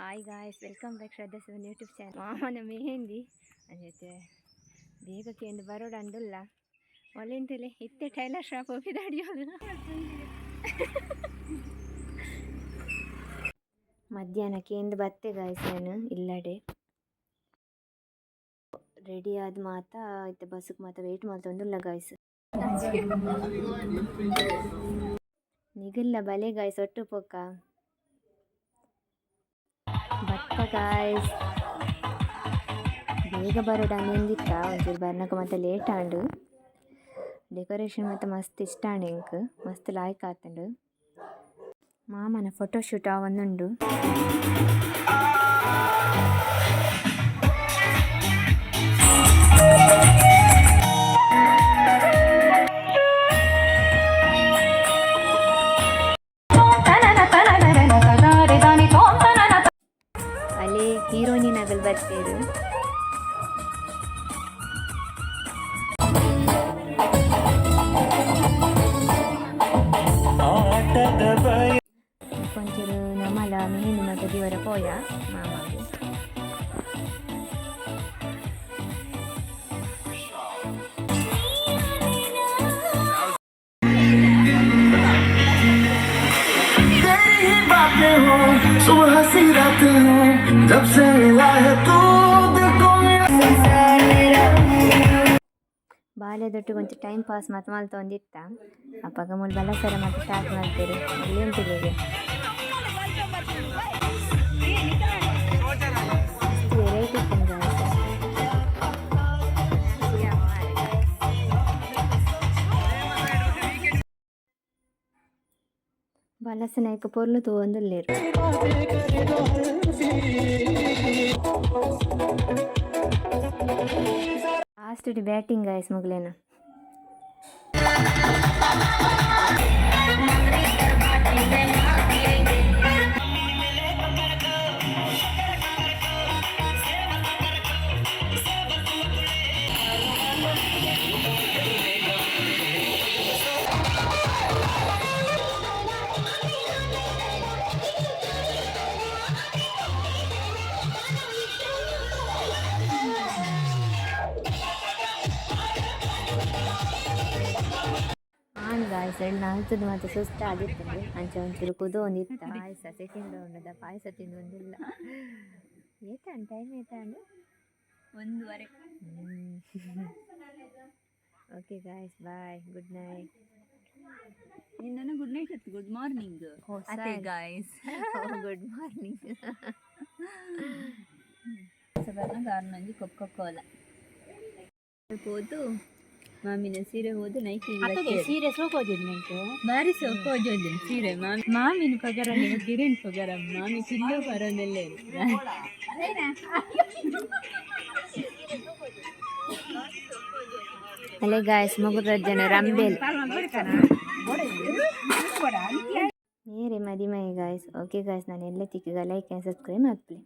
Hi guys welcome back Shraddha seven YouTube channel ಮಾಮನ ಮೆಹಂದಿ ಅಂಜೈತೆ ಬೇಗಕ್ಕೆ ಎಂದು ಬರೋಡ ಅಂದುಲ್ಲ ಒಲೆಂತಲೆ ಇತ್ತೆ ಟೈಲರ್ ಶಾಪ್ ಹೋಗಿ ಅಡಿಯೋದು ಮಧ್ಯಾಹ್ನಕ್ಕೆ ಎಂದು ಬತ್ತೆ ಗಾಯ್ಸ್ ನಾನು ಇಲ್ಲಡೆ ರೆಡಿ ಆದ ಮಾತ ಐತೆ ಬಸ್ಸಿಗೆ ಮಾತ ವೆಯ್ಟ್ ಮಾಡ್ತೊಂದುಲ್ಲ ಗಾಯ್ಸ್ ನಿಗಲ್ಲ ಬಲೆ ಗಾಯ್ಸ್ ಒಟ್ಟು ಪೊಕ್ಕ ಭತ್ತ ಗಾಯ್ಸ್ ಬೇಗ ಬರೋಡು ಅನ್ನೊಂದಿತ್ತ ಒಂಚೂರು ಬರ್ನಕ ಮತ್ತೆ ಲೇಟ್ ಆಂಡು ಡೆಕೋರೇಷನ್ ಮತ್ತೆ ಮಸ್ತ್ ಇಷ್ಟ ಆಂಡ್ ಎಂಕ್ ಮಸ್ತ್ ಲಾಯ್ಕ್ ಆತಂಡು ಮಾಮನ ಫೋಟೋಶೂಟ್ ಆ ಒಂದುಂಡು Kontiru na malam ini nak jadi berapa ya, mama? So we're hustling out the home. Dubs and we lie. ಬಾಲ್ಯದೊಟ್ಟು ಕೊಂಚ ಟೈಮ್ ಪಾಸ್ ಮತ್ತು ಮಲ್ತ ಒಂದಿತ್ತ ಅಪ್ಪಾಗ ಮುಲ್ ಬಲಸರ ಮತ್ತು ಸ್ಟಾರ್ಟ್ ಮಾಡ್ತೀರಿ ಅಲ್ಲಿ ಉಂಟಿಗೆ ವೆರೈಟಿ ಇತ್ತು ಬಲಸನಾಯ್ಕ ಪೊರ್ಲು लास्ट बैटिंग है इस मुगले ना ಗಾಯ್ಸ್ ಎರಡು ಮಾತ್ರ ಸುಸ್ತು ಆಗಿರ್ತದೆ ಅಂಚೆ ಒಂಚೂರು ಕುದು ಒಂದಿತ್ತು ಪಾಯಸ ಸೆಕೆಂಡ್ ರೌಂಡದ ಪಾಯಸ ತಿಂದು ಒಂದಿಲ್ಲ ಏತಾಂಡ್ ಟೈಮ್ ಏತಾಂಡ್ ಒಂದೂವರೆ. Okay guys bye good night ನಿನ್ನ ಗುಡ್ ನೈಟ್ ಅತ್ತು ಗುಡ್ ಮಾರ್ನಿಂಗ್ ಅದೇ. ಗಾಯ್ಸ್ ಗುಡ್ ಮಾರ್ನಿಂಗ್ ಸಬರ್ನ ಗಾರ್ನಂಜಿ ಕೊಕ್ಕ ಕೋಲ ಹೋದು ಮಾಮಿನ ಸೀರೆ ಹೋದು ನೈಕಿ ಸೀರಿಯಸ್ ಹೋಗೋದಿಲ್ಲ ನಿಂತು ಬಾರಿ ಸೊಕ್ಕ ಹೋಜೋದಿನ ಸೀರೆ ಮಾಮಿ ಮಾಮಿನ ಪಗರ ಗಿರಿನ್ ಪಗರ ಮಾಮಿ ಪಿಲ್ಲು ಬರೋನೆಲ್ಲ ಅಲ್ಲೇ ಗಾಯ್ಸ್ ಮುಗುರ ಜನ ರಂಬೇಲ್ ಮೇರೆ ಮದಿಮೈ ಗಾಯ್ಸ್ ಓಕೆ ಗಾಯ್ಸ್ ನಾನು ಎಲ್ಲ ತಿಕ್ಕಿಗ ಲೈಕ್ ಆ್ಯಂಡ್ ಸಬ್ಸ್ಕ್ರೈಬ್ ಮಾಡ್ತೀನಿ